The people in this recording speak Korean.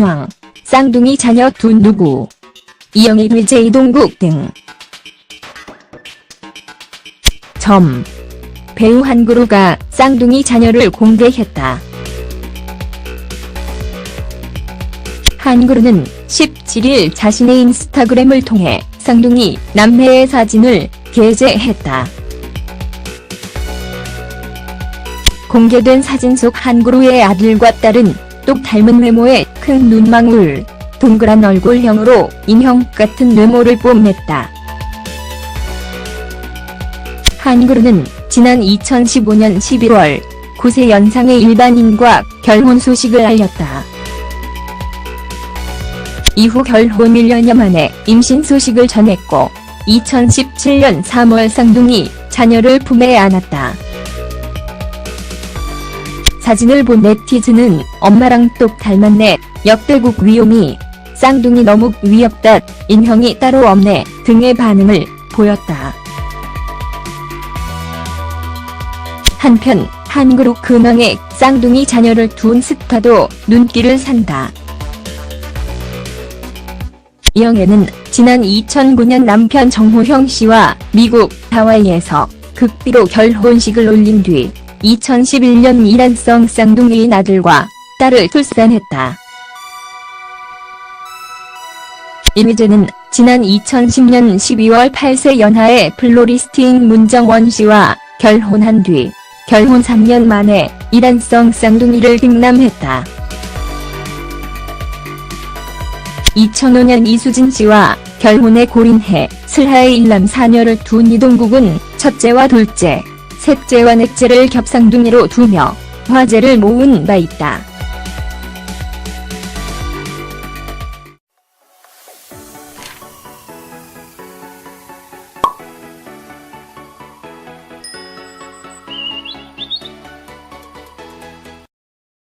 왕, 쌍둥이 자녀 두 누구, 이영희 위재 이동국 등. 점. 배우 한그루가 쌍둥이 자녀를 공개했다. 한그루는 17일 자신의 인스타그램을 통해 쌍둥이 남매의 사진을 게재했다. 공개된 사진 속 한그루의 아들과 딸은 똑 닮은 외모에 큰 눈망울, 동그란 얼굴형으로 인형 같은 외모를 뽐냈다. 한그루는 지난 2015년 11월 9세 연상의 일반인과 결혼 소식을 알렸다. 이후 결혼 1년여 만에 임신 소식을 전했고 2017년 3월 쌍둥이 자녀를 품에 안았다. 사진을 본 네티즌은 엄마랑 똑 닮았네, 역대국 위용이, 쌍둥이 너무 위협다, 인형이 따로 없네 등의 반응을 보였다. 한편 한그룹 근황에 쌍둥이 자녀를 둔 스타도 눈길을 산다. 이영애는 지난 2009년 남편 정호형 씨와 미국 하와이에서 극비로 결혼식을 올린 뒤 2011년 이란성 쌍둥이인 아들과 딸을 출산했다. 이미재는 지난 2010년 12월 8세 연하의 플로리스팅 문정원 씨와 결혼한 뒤 결혼 3년 만에 이란성 쌍둥이를 등남했다. 2005년 이수진 씨와 결혼에 골인해 슬하의 일남 사녀를 둔 이동국은 첫째와 둘째, 셋째와 넷째를 겹쌍둥이로 두며 화제를 모은 바 있다.